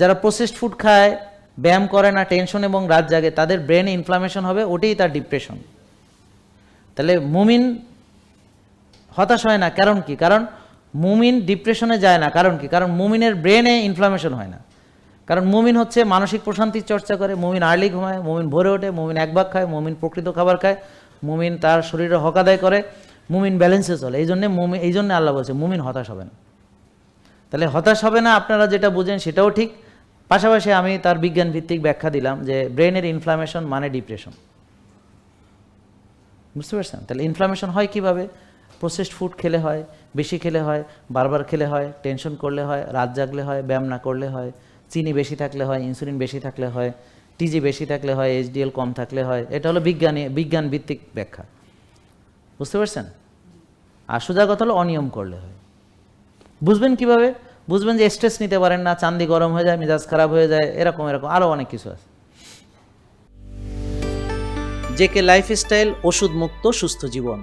যারা processed food খায়, ব্যায়াম করে না টেনশন এবং রাত জাগে, তাদের ব্রেনে ইনফ্লামেশন হবে, ওটাই তার ডিপ্রেশন তাহলে মুমিন হতাশ হয় না, কারণ কি? কারণ মুমিন ডিপ্রেশনে যায় না, কারণ কি? কারণ মুমিনের ব্রেনে ইনফ্লামেশন হয় না। কারণ মুমিন হচ্ছে মানসিক প্রশান্তির চর্চা করে, মুমিন আর্লি ঘুমায়, মুমিন ভোরে ওঠে, মুমিন এক ভাগ খায়, মুমিন প্রকৃত খাবার খায়, মুমিন তার শরীরে হক আদায় করে, মুমিন ব্যালেন্সে চলে। এই জন্যে মুমিন এই জন্য আল্লাহ বলছে, মুমিন হতাশ হবে না। তাহলে হতাশ হবে না আপনারা যেটা বুঝেন সেটাও ঠিক পাশাপাশি আমি তার বিজ্ঞান ভিত্তিক ব্যাখ্যা দিলাম যে ব্রেনের ইনফ্লামেশন মানে ডিপ্রেশন বুঝতে পারছেন? তাহলে ইনফ্লামেশন হয় কীভাবে? প্রসেসড ফুড খেলে হয়, বেশি খেলে হয়, বারবার খেলে হয় টেনশন করলে হয়, রাত জাগলে হয়, ব্যায়াম না করলে হয়, চিনি বেশি থাকলে হয় ইনসুলিন বেশি থাকলে হয় টিজি বেশি থাকলে হয় এইচডিএল কম থাকলে হয়, এটা হলো বিজ্ঞানী বিজ্ঞান ভিত্তিক ব্যাখ্যা। বুঝতে পারছেন? আর সোজা কথা হলো অনিয়ম করলে হয়। বুঝবেন কীভাবে? বুঝবেন যে স্ট্রেস নিতে পারেন না, চান্দি গরম হয়ে যায়, মেজাজ খারাপ হয়ে যায়, এরকম এরকম আরও অনেক কিছু আছে। জেকে লাইফস্টাইল ওষুধ মুক্ত সুস্থ জীবন।